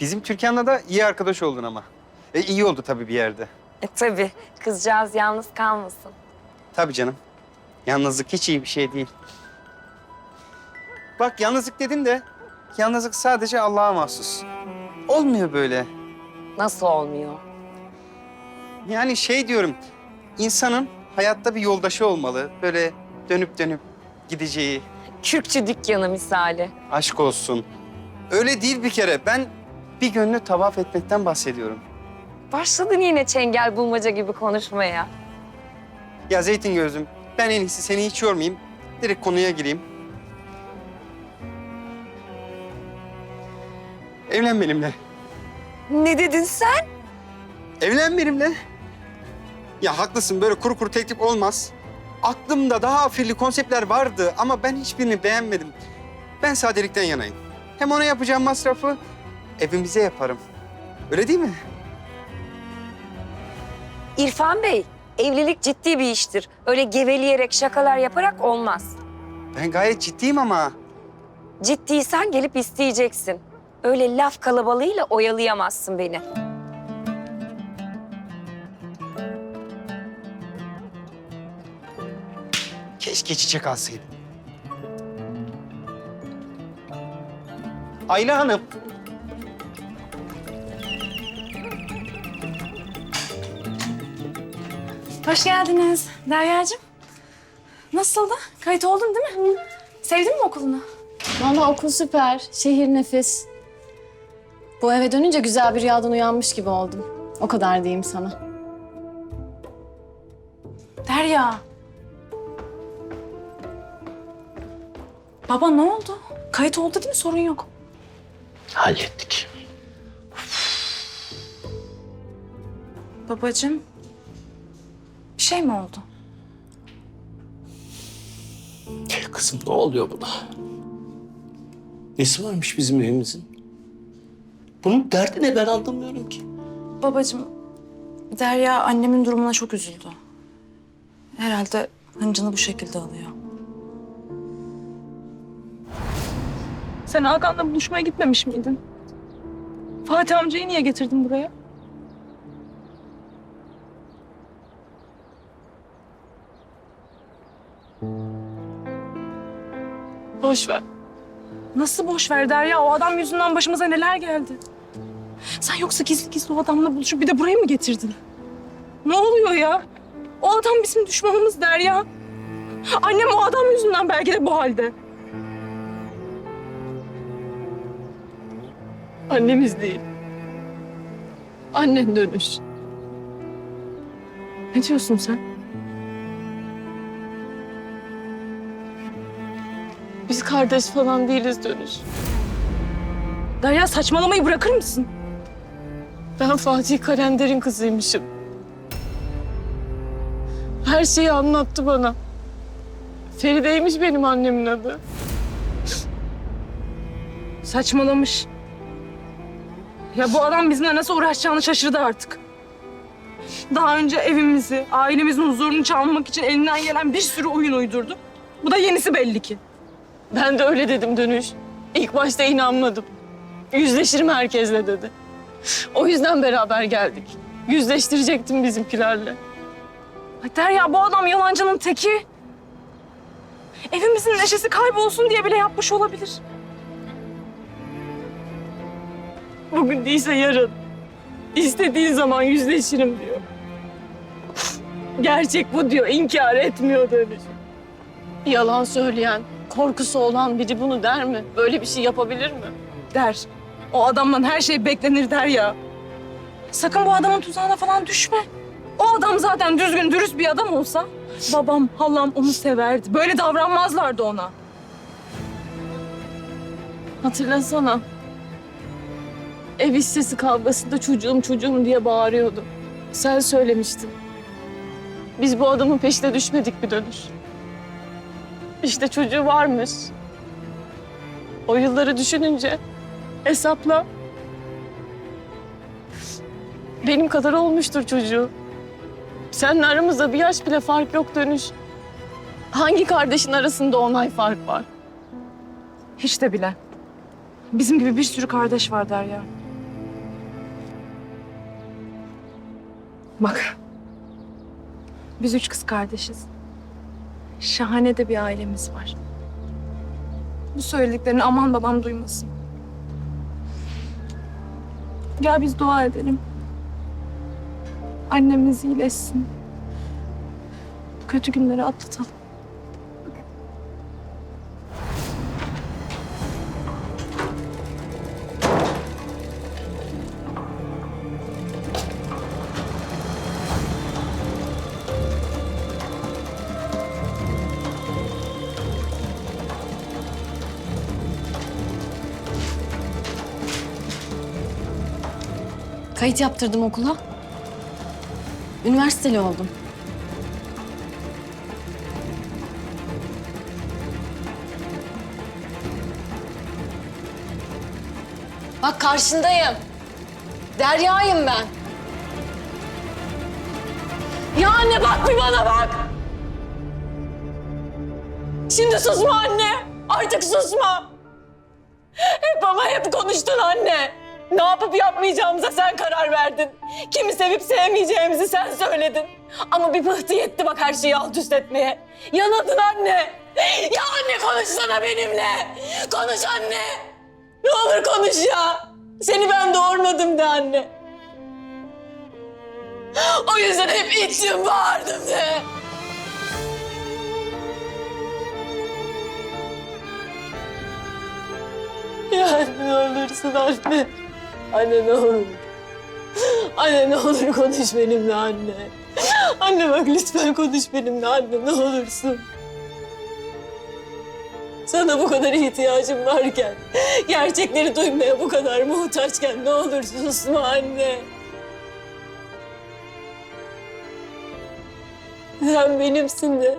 Bizim Türkan'la da iyi arkadaş oldun ama. E, iyi oldu tabii bir yerde. E tabii kızcağız yalnız kalmasın. Tabii canım. Yalnızlık hiç iyi bir şey değil. Bak yalnızlık dedin de yalnızlık sadece Allah'a mahsus. Olmuyor böyle. Nasıl olmuyor? Yani şey diyorum, insanın hayatta bir yoldaşı olmalı. Böyle dönüp dönüp gideceği, Kürkçü dükkanı misali. aşk olsun. Öyle değil bir kere. Ben bir gönlü tavaf etmekten bahsediyorum. Başladın yine çengel bulmaca gibi konuşmaya. Ya Zeytin gözüm, ben en iyisi seni hiç yormayayım. Direkt konuya gireyim. Evlen benimle. Ne dedin sen? Evlen benimle. Ya haklısın böyle kuru kuru teklif olmaz. Aklımda daha afilli konseptler vardı ama ben hiçbirini beğenmedim. Ben sadelikten yanayım. Hem ona yapacağım masrafı evimize yaparım. Öyle değil mi? İrfan Bey, evlilik ciddi bir iştir. Öyle geveleyerek şakalar yaparak olmaz. Ben gayet ciddiyim ama. Ciddiysen gelip isteyeceksin. Öyle laf kalabalığıyla oyalayamazsın beni. Keşke çiçek alsaydım. Ayla Hanım. Hoş geldiniz Derya'cığım. Nasıldı? Kayıt oldun değil mi? Sevdin mi okulunu? Valla okul süper, şehir nefis. Bu eve dönünce güzel bir rüyadan uyanmış gibi oldum. O kadar diyeyim sana. Derya. Baba ne oldu? Kayıt oldu değil mi? Sorun yok. Hallettik. Babacığım. Şey mi oldu? Kızım ne oluyor buna? Nesi varmış bizim evimizin? Bunun derdi ne ben anlamıyorum ki. Babacığım, Derya annemin durumuna çok üzüldü. Herhalde hıncını bu şekilde alıyor. Sen Hakan'la buluşmaya gitmemiş miydin? Fatih amcayı niye getirdin buraya? Boş ver. Nasıl boş ver Derya? O adam yüzünden başımıza neler geldi? Sen yoksa gizli gizli o adamla buluşup bir de buraya mı getirdin? Ne oluyor ya? O adam bizim düşmanımız Derya. Annem o adam yüzünden belki de bu halde. Annemiz değil. Annen dönüş. Ne diyorsun sen? Kardeş falan değiliz dönüş. Derya saçmalamayı bırakır mısın? Ben Fatih Kalender'in kızıymışım. Her şeyi anlattı bana. Feride'ymiş benim annemin adı. Saçmalamış. Ya bu adam bizimle nasıl uğraşacağını şaşırdı artık. Daha önce evimizi, ailemizin huzurunu çalmak için elinden gelen bir sürü oyun uydurdu. Bu da yenisi belli ki. Ben de öyle dedim dönüş. İlk başta inanmadım. Yüzleşirim herkesle dedi. O yüzden beraber geldik. Yüzleştirecektim bizimkilerle. Ay Derya bu adam yalancının teki. Evimizin neşesi kaybolsun diye bile yapmış olabilir. Bugün değilse yarın. İstediğin zaman yüzleşirim diyor. Gerçek bu diyor, inkar etmiyor dönüş. Yalan söyleyen, korkusu olan biri bunu der mi? Böyle bir şey yapabilir mi? Der. O adamdan her şey beklenir der ya. Sakın bu adamın tuzağına falan düşme. O adam zaten düzgün, dürüst bir adam olsa babam, halam onu severdi. Böyle davranmazlardı ona. Hatırlasana. Ev hissesi kavgasında çocuğum çocuğum diye bağırıyordu. Sen söylemiştin. Biz bu adamın peşine düşmedik bir dönüş. İşte çocuğu varmış. O yılları düşününce hesapla. Benim kadar olmuştur çocuğu. Seninle aramızda bir yaş bile fark yok dönüş. Hangi kardeşin arasında on ay fark var? Hiç de bile. Bizim gibi bir sürü kardeş var Derya. Bak. Biz üç kız kardeşiz. Şahane de bir ailemiz var. Bu söylediklerini aman babam duymasın. Gel biz dua edelim. Annemiz iyileşsin. Kötü günleri atlatalım. Kayıt yaptırdım okula. Üniversiteli oldum. Bak karşındayım. Derya'yım ben. Ya anne bak bir bana bak. Şimdi susma anne. Artık susma. Hep ama hep konuştun anne. Ne yapıp yapmayacağımıza sen karar verdin. Kimi sevip sevmeyeceğimizi sen söyledin. Ama bir pıhtı yetti bak her şeyi alt üst etmeye. Yanadın anne. Ya anne konuşsana benimle. Konuş anne. Ne olur konuş ya. Seni ben doğurmadım de anne. O yüzden hep içtim bağırdım de. Ya ne olursun anne. Anne ne olur. Anne ne olur konuş benimle anne. Anne bak lütfen konuş benimle anne ne olursun. Sana bu kadar ihtiyacım varken, gerçekleri duymaya bu kadar muhtaçken ne olur susma anne. Sen benimsin de.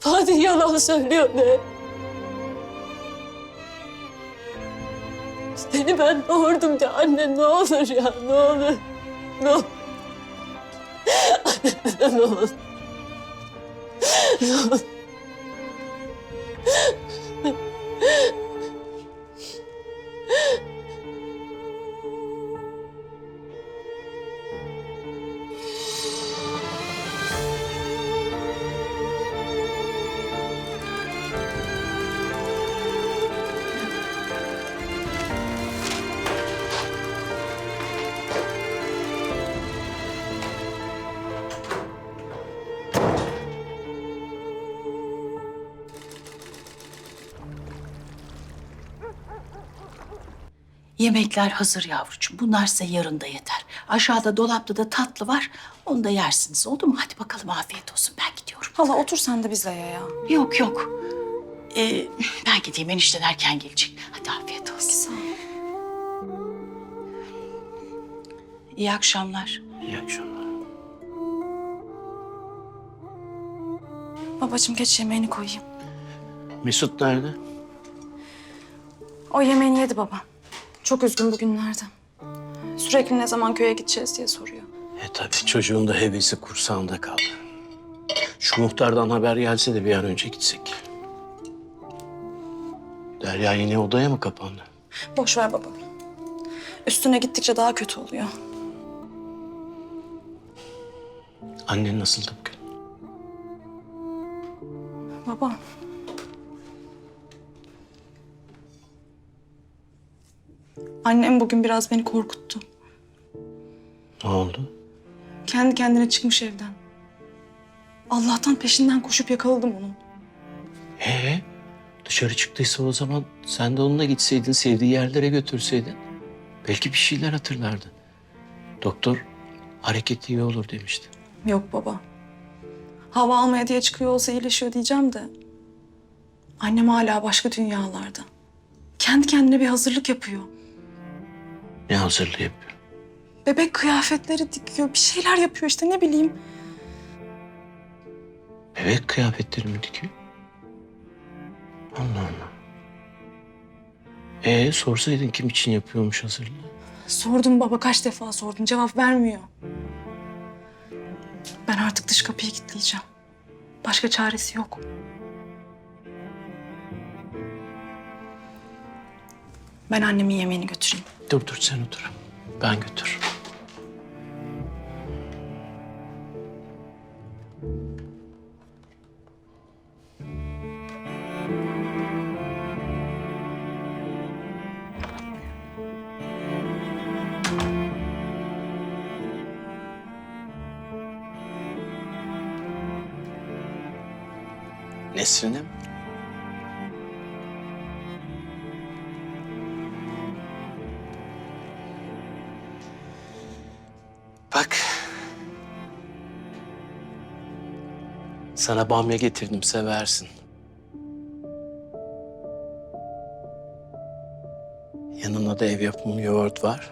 Fatih yalan söylüyor de. Seni ben doğurdum de anne ne olur ya ne olur. Ne olur. Anne ne olur. Ne olur. Yemekler hazır yavrucuğum. Bunlar size yarın da yeter. Aşağıda dolapta da tatlı var. Onu da yersiniz. Oldu mu? Hadi bakalım afiyet olsun. Ben gidiyorum. Hala otur sen de bizle ya ya. Yok yok. Ee, ben gideyim. Enişten erken gelecek. Hadi afiyet olsun. Sağ ol. İyi akşamlar. İyi akşamlar. Babacığım geç yemeğini koyayım. Mesut nerede? O yemeğini yedi baba. Çok üzgün bugünlerde. Sürekli ne zaman köye gideceğiz diye soruyor. E tabii çocuğun da hevesi kursağında kaldı. Şu muhtardan haber gelse de bir an önce gitsek. Derya yine odaya mı kapandı? Boş ver baba. Üstüne gittikçe daha kötü oluyor. Annen nasıldı bugün? Baba. Annem bugün biraz beni korkuttu. Ne oldu? Kendi kendine çıkmış evden. Allah'tan peşinden koşup yakaladım onu. Ee, dışarı çıktıysa o zaman sen de onunla gitseydin, sevdiği yerlere götürseydin. Belki bir şeyler hatırlardı. Doktor hareketi iyi olur demişti. Yok baba. Hava almaya diye çıkıyor olsa iyileşiyor diyeceğim de. Annem hala başka dünyalarda. Kendi kendine bir hazırlık yapıyor. Ne hazırlığı yapıyor? Bebek kıyafetleri dikiyor. Bir şeyler yapıyor işte ne bileyim. Bebek kıyafetleri mi dikiyor? Allah Allah. Ee sorsaydın kim için yapıyormuş hazırlığı? Sordum baba kaç defa sordum. Cevap vermiyor. Ben artık dış kapıyı kilitleyeceğim. Başka çaresi yok. Ben annemin yemeğini götüreyim. Dur dur sen otur. Ben götür. Nesrin'im Sana bamya getirdim seversin. Yanına da ev yapımı yoğurt var.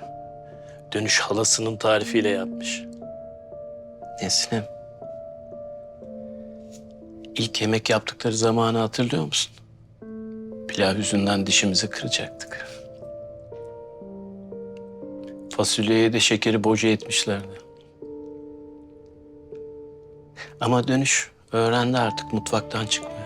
Dönüş halasının tarifiyle yapmış. Nesinem. İlk yemek yaptıkları zamanı hatırlıyor musun? Pilav yüzünden dişimizi kıracaktık. Fasulyeye de şekeri boca etmişlerdi. Ama dönüş öğrendi artık mutfaktan çıkmıyor.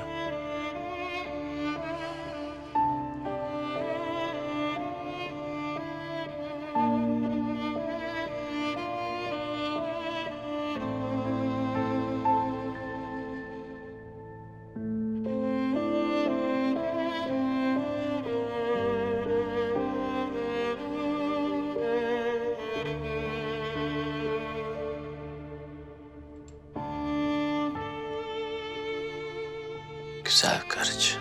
Güzel karıcı.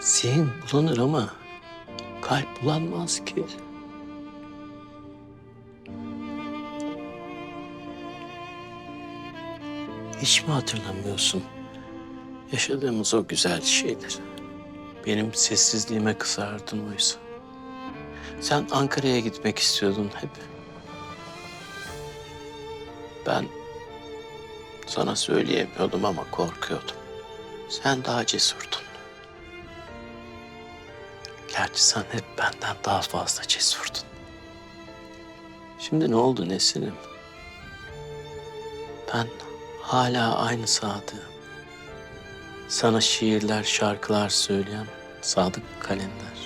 Zihin bulanır ama kalp bulanmaz ki. Hiç mi hatırlamıyorsun yaşadığımız o güzel şeyleri? Benim sessizliğime kızardın oysa. Sen Ankara'ya gitmek istiyordun hep. Ben sana söyleyemiyordum ama korkuyordum. Sen daha cesurdun. Gerçi sen hep benden daha fazla cesurdun. Şimdi ne oldu Nesin'im? Ben hala aynı sadığım. Sana şiirler, şarkılar söyleyen Sadık Kalender.